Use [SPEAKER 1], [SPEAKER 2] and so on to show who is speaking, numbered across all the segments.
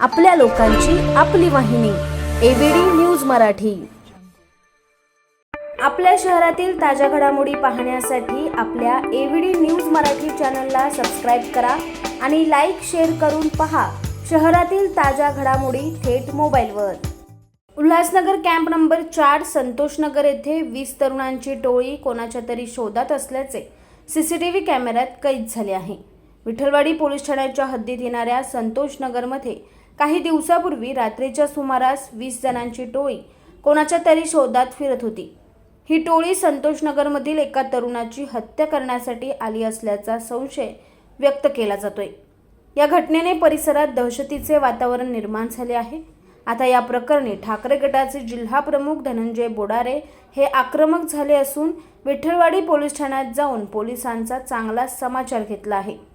[SPEAKER 1] आपल्या लोकांची आपली वाहिनी एबीडी न्यूज मराठी. आपल्या शहरातील ताज्या घडामोडी पाहण्यासाठी आपल्या एबीडी न्यूज मराठी चॅनलला सबस्क्राईब करा आणि लाईक शेअर करून पहा शहरातील ताज्या घडामोडी थेट मोबाईलवर. उल्हासनगर कॅम्प नंबर चार संतोषनगर येथे वीस तरुणांची टोळी कोणाच्या तरी शोधात असल्याचे सीसीटीव्ही कॅमेऱ्यात कैद झाले आहे. विठ्ठलवाडी पोलीस ठाण्याच्या हद्दीत येणाऱ्या संतोष नगरमध्ये काही दिवसापूर्वी रात्रीच्या सुमारास वीस जणांची टोळी कोणाच्या तरी शोधात फिरत होती. ही टोळी संतोषनगरमधील एका तरुणाची हत्या करण्यासाठी आली असल्याचा संशय व्यक्त केला जातोय. या घटनेने परिसरात दहशतीचे वातावरण निर्माण झाले आहे. आता या प्रकरणी ठाकरे गटाचे जिल्हा प्रमुख धनंजय बोडारे हे आक्रमक झाले असून विठ्ठलवाडी पोलीस ठाण्यात जाऊन पोलिसांचा चांगला समाचार घेतला आहे.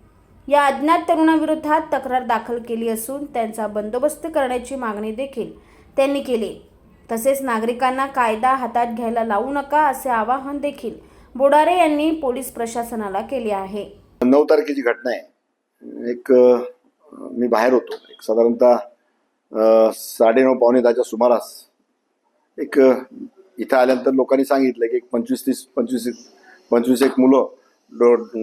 [SPEAKER 1] या अज्ञात तरुणाविरोधात तक्रार दाखल केली असून त्यांचा बंदोबस्त करण्याची मागणी देखील त्यांनी केली. तसेच नागरिकांना कायदा हातात घ्यायला लावू नका असे आवाहन देखील बोडारे यांनी पोलीस प्रशासनाला केले आहे.
[SPEAKER 2] नऊ तारखेची घटना आहे. एक मी बाहेर होतो. एक साधारणतः साडेनऊ पावणे दहाच्या सुमारास एक इथं आल्यानंतर लोकांनी सांगितलं की एक पंचवीस तीस पंचवीस पंचवीस एक मुलं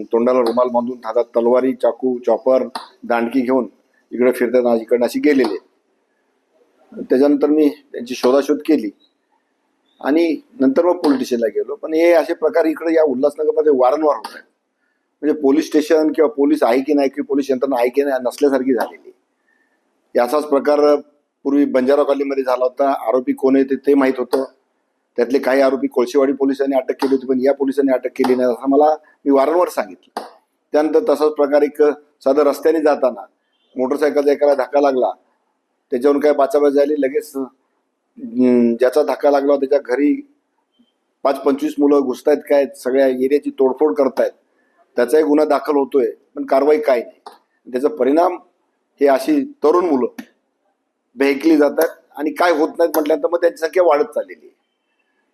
[SPEAKER 2] तोंडाला रुमाल बांधून हातात तलवारी चाकू चॉपर दांडकी घेऊन इकडे फिरताना इकडनं अशी गेलेले. त्याच्यानंतर मी त्यांची शोधाशोध केली. आणि नंतर मग पोलीस स्टेशनला गेलो. पण हे असे प्रकार इकडे या उल्हासनगरमध्ये वारंवार होत आहेत. म्हणजे पोलीस स्टेशन किंवा पोलीस आहे की नाही किंवा पोलीस यंत्रणा आहे की नाही नसल्यासारखी झालेली. याचाच प्रकार पूर्वी बंजारा कॉलनीमध्ये झाला होता. आरोपी कोण आहे ते माहीत होतं. त्यातले काही आरोपी कोळशेवाडी पोलिसांनी अटक केली होती पण या पोलिसांनी अटक केली नाही असं मला मी वारंवार सांगितलं. त्यानंतर तसाच प्रकार एक साधं रस्त्याने जाताना मोटरसायकलचा एकाला धक्का लागला त्याच्यावरून काय बाचाबाच झाली लगेच ज्याचा धक्का लागला त्याच्या घरी पाच पंचवीस मुलं घुसतायत काय सगळ्या एरियाची तोडफोड करतायत त्याचाही गुन्हा दाखल होतोय पण कारवाई काय नाही. त्याचा परिणाम हे अशी तरुण मुलं भेकली जातात आणि काय होत नाहीत म्हटल्यानंतर मग त्यांची संख्या वाढत चाललेली आहे.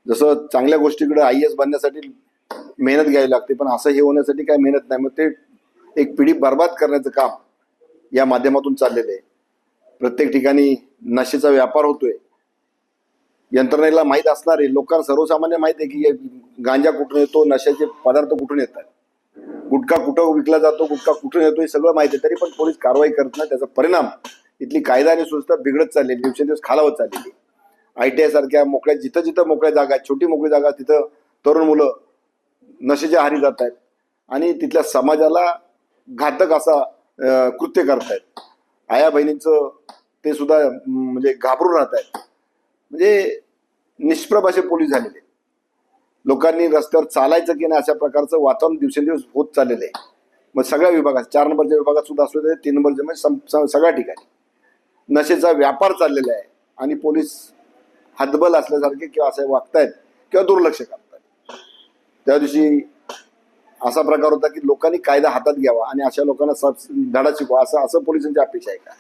[SPEAKER 2] जसं चांगल्या गोष्टीकडे आय एस बनण्यासाठी मेहनत घ्यावी लागते पण असं हे होण्यासाठी काय मेहनत नाही. मग ते एक पिढी बर्बाद करण्याचं काम या माध्यमातून चाललेलं आहे. प्रत्येक ठिकाणी नशेचा व्यापार होतोय. यंत्रणेला माहीत असणारे लोकांना सर्वसामान्य माहीत आहे की गांजा कुठून येतो नशाचे पदार्थ कुठून येतात? गुटखा कुठं विकला जातो गुटखा कुठून येतो हे सगळं माहिती आहे. तरी पण पोलीस कारवाई करत नाही. त्याचा परिणाम इथली कायदा आणि सुव्यवस्था बिघडत चाललेली दिवसेंदिवस खालावत चाललेली आय टी आय सारख्या मोकळ्या जिथं जिथं मोकळ्या जागा आहेत छोटी मोकळी जागा तिथं तरुण मुलं नशेच्या हारी जात आहेत आणि तिथल्या समाजाला घातक असा कृत्य कृत्य करतायत. आया बहिणींचं ते सुद्धा म्हणजे घाबरून राहत आहेत म्हणजे निष्प्रभ असे पोलीस झालेले. आहेत. लोकांनी रस्त्यावर चालायचं की नाही अशा प्रकारचं वातावरण दिवसेंदिवस होत चाललेलं आहे. मग सगळ्या विभागात चार नंबरच्या विभागात सुद्धा असू दे तीन नंबरच्या म्हणजे सगळ्या ठिकाणी. नशेचा व्यापार चाललेला आहे. आणि पोलीस हतबल असल्यासारखे किंवा असे वागतायत किंवा दुर्लक्ष करतायत. त्या दिवशी असा प्रकार होता की लोकांनी कायदा हातात घ्यावा आणि अशा लोकांना सब- धडा शिकवा असं असं पोलिसांची अपेक्षा आहे का?